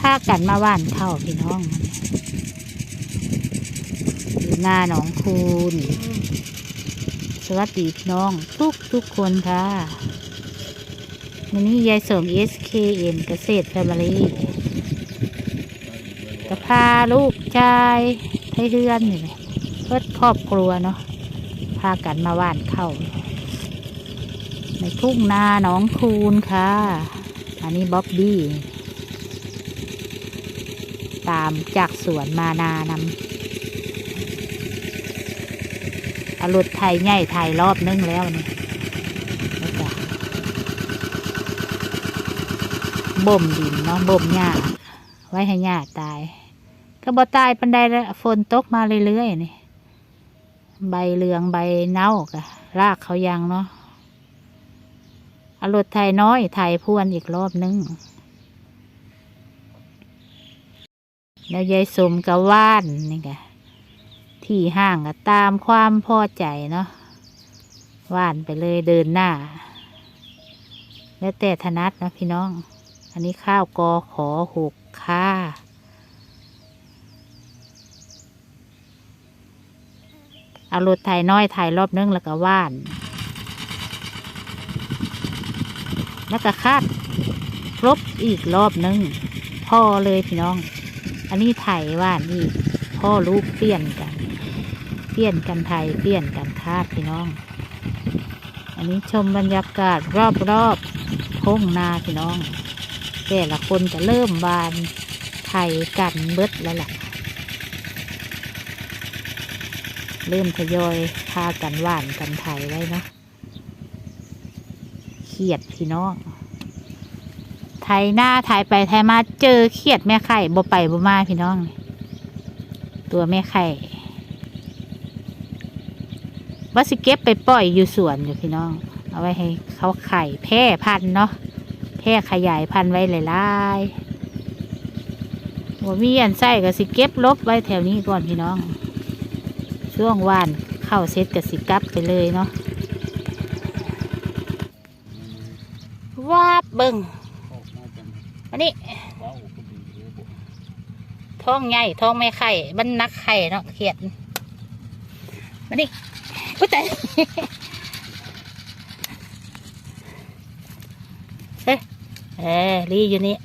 พากันมาว่านเข้าพี่น้องอยู่หน้าหนองคูนสวัสดีพี่น้องทุกทุกคนค่ะวันนี้ยายสม SKN เกษตรแฟมิลี่ก็พาลูกชายไทเฮือนนี่เพื่อครอบครัวเนาะพากันมาว่านเข้า ในทุ่งนาหนองคูนค่ะ อันนี้บ๊อบบี้ ตามจากสวนมานานำอารถไทยใหญ่ไทยรอบนึงแล้วนี่บ่มดินเนาะบ่มหญ้าไว้ให้หญ้าตาย ก็บ่ตายปันใดล้วฝนตกมาเรื่อยๆนี่ใบเหลืองใบเน่ากะรากเขายังเนาะอารถไทยน้อยไทยพวนอีกรอบนึง แล้วยายสมกับว่านนี่ไงที่ห้างก็ตามความพอใจเนาะว่านไปเลยเดินหน้า แล้วแต่ถนัดนะพี่น้อง อันนี้ข้าวกอขอหกค่าเอารถไถน้อยไถรอบนึงแล้วก็ว่าน แล้วก็คาดครบอีกรอบนึงพ่อเลยพี่น้อง อันนี้ไถว่านอีกพ่อลูกเปลี่ยนกันเปลี่ยนกันไทยเปลี่ยนกันคาดพี่น้อง อันนี้ชมบรรยากาศรอบๆทุ่งนาพี่น้อง แต่ละคนจะเริ่มบานไทยกันเบิดแล้วล่ะเริ่มทยอยพากันหวานกันไทยไว้เนาะเขียดพี่น้อง ยหน้าถ่ายไปถ่ายมาเจอเขียดแม่ไข่บ่ไปบ่มาพี่น้อง ตัวแม่ไข่ว่าสิเก็บไปปล่อยอยู่สวนอยู่พี่น้อง เอาไว้ให้เขาไข่แพร่พันเนาะแพร่ขยายพันไว้หลายๆว่ามีอันไส้ก็สิเก็บลบไว้แถวนี้ก่อนพี่น้อง ช่วงวานเข้าเซตกับสิกลับไปเลยเนาะวาบเบิง อันนี้ท้องใหญ่ท้องไม่ไข่มันนักไข่เนาะเขียดมานี่อุ้ยแต่เฮ้ยเออรีอยู่นี่